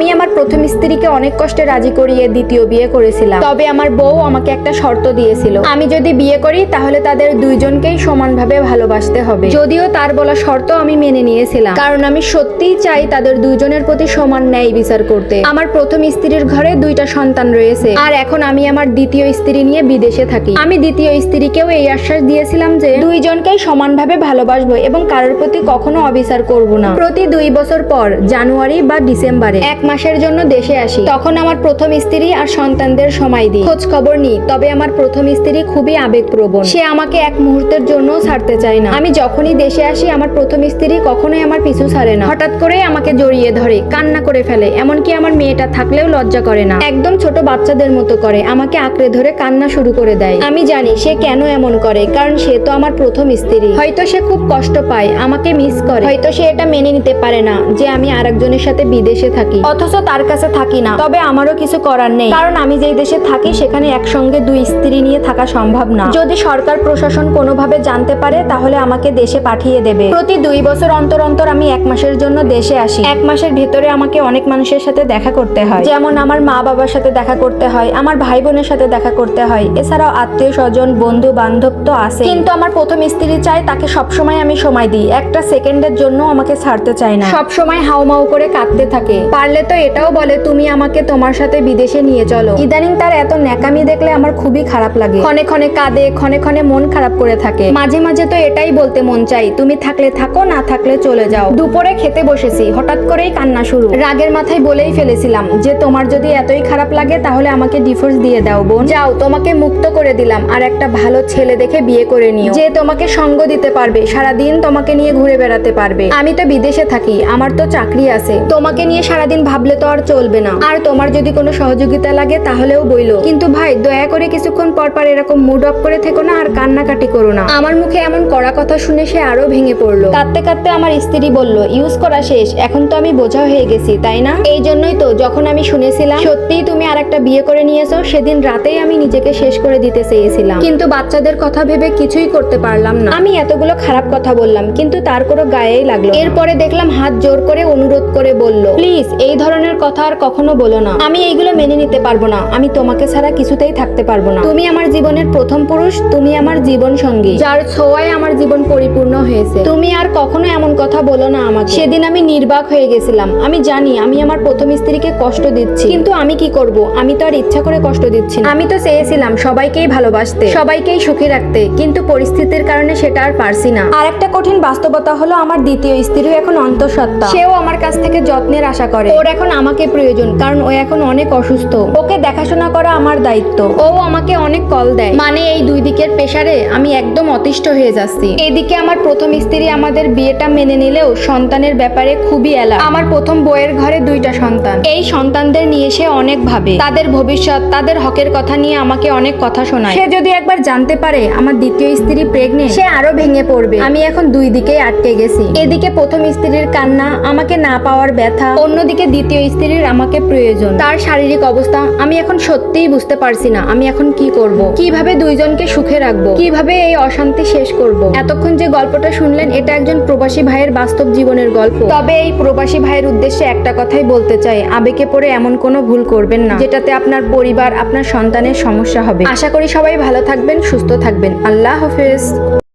আমি আমার প্রথম স্ত্রীকে অনেক কষ্টে রাজি করিয়ে দ্বিতীয় বিয়ে করেছিলাম। তবে আমার বউ আমাকে একটা শর্ত দিয়েছিল। আমি যদি বিয়ে করি, তাহলে তাদের দুইজনকেই সমানভাবে ভালোবাসতে হবে। যদিও তার বলা শর্ত আমি মেনে নিয়েছিলাম। কারণ আমি সত্যিই চাই তাদের দুইজনের প্রতি সমান ন্যায় বিচার করতে। আমার প্রথম স্ত্রীর ঘরে দুইটা সন্তান রয়েছে। আর এখন আমি আমার দ্বিতীয় স্ত্রী নিয়ে বিদেশে থাকি। আমি দ্বিতীয় স্ত্রীকেও এই আশ্বাস দিয়েছিলাম যে, দুইজনকেই সমানভাবে ভালোবাসবো এবং কারোর প্রতি কখনো অবিচার করব না। প্রতি দুই বছর পর, জানুয়ারি বা ডিসেম্বরে, এক মাসের জন্য দেশে আসি। তখন আমার প্রথম স্ত্রী আর সন্তানদের সময় দিই। খোঁজ খবর নিই, তবে আমার প্রথম স্ত্রী খুবই আবেগপ্রবণ। সে আমাকে এক মুহূর্তের জন্য ছাড়তে চায় না। আমি যখনই দেশে আসি, আমার প্রথম স্ত্রী কখনোই আমার পিছু ছাড়ে না। হঠাৎ করেই আমাকে জড়িয়ে ধরে, কান্না করে ফেলে, এমনকি আমার মেয়েটা থাকলেও লজ্জা করে না। একদম ছোট বাচ্চাদের মতো করে, আমাকে আঁকড়ে ধরে কান্না শুরু করে দেয়। আমি জানি সে কেন এমন করে, কারণ সে তো আমার প্রথম স্ত্রী। হয়তো সে খুব কষ্ট পায়, আমাকে মিস করে। হয়তো সে এটা মেনে নিতে পারে না, যে আমি আরেকজনের সাথে বিদেশে থাকি। অথচ তার কাছে থাকি না। তবে আমারও কিছু করার নেই। কারণ আমি যেই দেশে থাকি, সেখানে একসঙ্গে দুই স্ত্রী নিয়ে থাকা সম্ভব না। যদি সরকার, প্রশাসন কোনোভাবে জানতে পারে, তাহলে আমাকে দেশে পাঠিয়ে দেবে। প্রতি দুই বছর অন্তর অন্তর আমি এক মাসের জন্য দেশে আসি। এক মাসের ভেতরে আমাকে অনেক মানুষের সাথে দেখা করতে হয়। যেমন আমার মা বাবার সাথে দেখা করতে হয়, আমার ভাই বোনের সাথে দেখা করতে হয়। এছাড়াও আত্মীয় স্বজন, বন্ধু বান্ধব তো আছে। কিন্তু আমার প্রথম স্ত্রী চাই তাকে সবসময় আমি সময় দিই। একটা সেকেন্ডের জন্য আমাকে ছাড়তে চায় না। সবসময় হাউমাউ করে কাঁদতে থাকে। পারলে তো এটাও বলে, তুমি আমাকে তোমার সাথে বিদেশে নিয়ে চলো। ইদানিং তার এত ন্যাকামি দেখলে আমার খুবই খারাপ লাগে। ক্ষণে ক্ষণে কাঁদে, ক্ষণে ক্ষণে মন খারাপ করে থাকে। মাঝে মাঝে তো এটাই বলতে মন চাই, তুমি থাকলে থাকো, না থাকলে চলে যাও। দুপুরে খেতে বসেছি, হঠাৎ করেই কান্না শুরু। রাগের মাথায় বলেই ফেলেছিলাম যে, তোমার যদি এতই খারাপ লাগে, তাহলে আমাকে ডিভোর্স দিয়ে দাও, বোন। যাও, তোমাকে মুক্ত করে দিলাম, আর একটা ভালো ছেলে দেখে বিয়ে করে নিও, যে তোমাকে সঙ্গ দিতে পারবে, সারাদিন তোমাকে নিয়ে ঘুরে বেড়াতে পারবে। আমি তো বিদেশে থাকি, আমার তো চাকরি আছে। তোমাকে নিয়ে সারাদিন ভাবলে তো আর চলবে না। আর তোমার যদি কোনো সহযোগিতা লাগে তাহলেও বইলো। কিন্তু ভাই, দয়া করে কিছুক্ষণ পর পর এরকম মুড অফ করে থেকো না আর কান্নাকাটি করো না। আমার মুখে এমন কড়া কথা শুনে সে আরও ভেঙে পড়ল। কাঁদতে কাঁদতে আমার স্ত্রী বলল ইউজ করা শেষ, এখন তো আমি বোঝা হয়ে গেছি, তাই না? এই জন্যই তো যখন আমি শুনেছিলাম, সত্যিই তুমি আর একটা বিয়ে করে নিয়েছো, সেদিন রাতেই আমি নিজেকে শেষ করে দিতে চেয়েছিলাম। কিন্তু বাচ্চাদের কথা ভেবে কিছুই করতে পারলাম না। আমি এতগুলো খারাপ কথা বললাম, কিন্তু তার কোনো গায়েই লাগল এরপরে দেখলাম হাত জোর করে অনুরোধ করে বলল প্লিজ এই ধরনের কথা আর কখনো বলো না। আমি এইগুলো মেনে নিতে পারব না। আমি তোমাকে ছাড়া কিছুতেই থাকতে পারব না। তুমি আমার জীবনের প্রথম পুরুষ, তুমি আমার জীবন সঙ্গী। যার ছোঁয়ায় আমার জীবন পরিপূর্ণ হয়েছে। তুমি আর কখনো এমন কথা বলো না আমাকে। সেদিন আমি নির্বাক হয়ে গেছিলাম। আমি জানি, আমি আমার প্রথম স্ত্রীকে কষ্ট দিচ্ছি। কিন্তু আমি কি করব? আমি তো আর ইচ্ছা করে কষ্ট দিচ্ছি আমি তো চেয়েছিলাম সবাইকেই ভালোবাসতে, সবাইকেই সুখী রাখতে। কিন্তু পরিস্থিতির কারণে সেটা আর পারছি না। আর একটা কঠিন বাস্তবতা হলো আমার দ্বিতীয় স্ত্রীও এখন অন্তঃসত্ত্বা। সেও আমার কাছ থেকে যত্নের আশা করে। ওর এখন আমাকে প্রয়োজন, কারণ ও এখন অনেক অসুস্থ। ওকে দেখাশোনা করা আমার দায়িত্ব। ও আমাকে অনেক কল দেয়। মানে এই দুই দিকের পেশারে আমি একদম অতিষ্ঠ হয়ে যাচ্ছি। এদিকে আমার প্রথম স্ত্রী আমাদের বিয়েটা মেনে নিলেও সন্তানের ব্যাপারে খুবই এলা আমার প্রথম বইয়ের ঘরে দুইটা সন্তান। এই সন্তানদের নিয়ে সে অনেক ভাবে। তাদের ভবিষ্যৎ, তাদের হকের কথা নিয়ে আমাকে অনেক কথা শোনায়। সে যদি একবার জানতে পারে আমার দ্বিতীয় স্ত্রী প্রেগনেন্ট সে আরও ভেঙে পড়বে। আমি এখন দুই দিকেই আটকে গেছি। এদিকে প্রথম স্ত্রীর কান্না, আমাকে না পাওয়ার ব্যথা, অন্যদিকে দ্বিতীয় স্ত্রীর আমাকে প্রয়োজন। তার শারীরিক অবস্থা আমি এখন সত্যিই বুঝতে পারছি না, আমি এখন কি করব? কীভাবে দুইজনকে সুখে রাখব? কীভাবে এই অশান্তি শেষ করব? এতক্ষণ যে গল্পটা শুনলেন, এটা একজন প্রবাসী ভাইয়ের বাস্তব জীবনের গল্প। তবে এই প্রবাসী ভাইয়ের উদ্দেশ্যে একটা কথাই বলতে চাই, আবেগে পড়ে এমন কোনো ভুল করবেন না, যেটাতে আপনার পরিবার, আপনার সন্তানের সমস্যা হবে। আশা করি সবাই ভালো থাকবেন, সুস্থ থাকবেন। আল্লাহ হাফেজ।